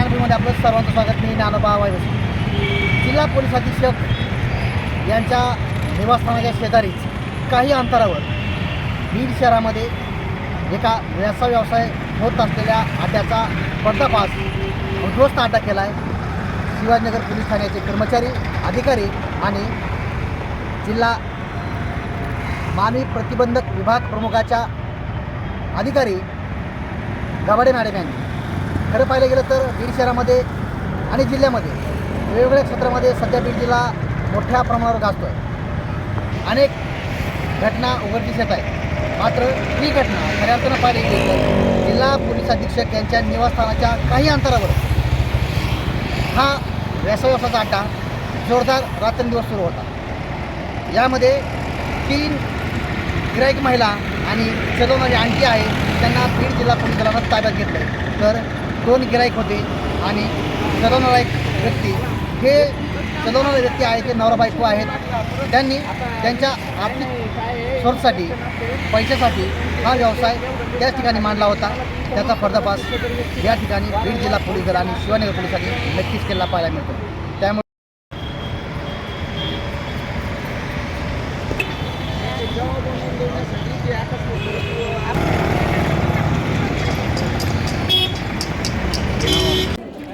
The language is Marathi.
न्यूजमध्ये आपलं सर्वांचं स्वागत. मी ज्ञानोबा वायवसी जिल्हा पोलीस अधीक्षक यांच्या निवासस्थानाच्या शेजारीच काही अंतरावर बीड शहरामध्ये एका व्यवसाय व्यवसाय होत असलेल्या अड्ड्याचा पर्दाफाश उद्ध्वस्त अड्डा केला आहे शिवाजीनगर पोलीस ठाण्याचे कर्मचारी अधिकारी आणि जिल्हा मानवी प्रतिबंधक विभाग प्रमुखाच्या अधिकारी गवाडे मॅडम यांनी खरं पाहिलं गेलं तर बीड शहरामध्ये आणि जिल्ह्यामध्ये वेगवेगळ्या क्षेत्रामध्ये सध्या बीड जिल्हा मोठ्या प्रमाणावर गाजतो आहे अनेक घटना उघडकीस येत आहेत. मात्र ही घटना खऱ्या अर्थानं पाहिली गेली तर जिल्हा पोलीस अधीक्षक यांच्या निवासस्थानाच्या काही अंतरावर हा व्यवसायाचा अड्डा जोरदार रात्रंदिवस सुरू होता. यामध्ये तीन गिराईक महिला आणि चलवणारी आणखी आहे त्यांना बीड जिल्हा पोलीस दलानं ताब्यात घेतलं तर दोन गिराईक होते आणि चलवणारा एक व्यक्ती. हे चलवणारे व्यक्ती आहे ते नवरा बायको आहेत. त्यांनी त्यांच्या आर्थिक सोर्ससाठी पैशासाठी हा व्यवसाय त्याच ठिकाणी मांडला होता. त्याचा पर्दाफाश या ठिकाणी बीड जिल्हा पोलीस दल आणि शिवानगर पोलिसांनी नक्कीच केला पाहायला मिळतो.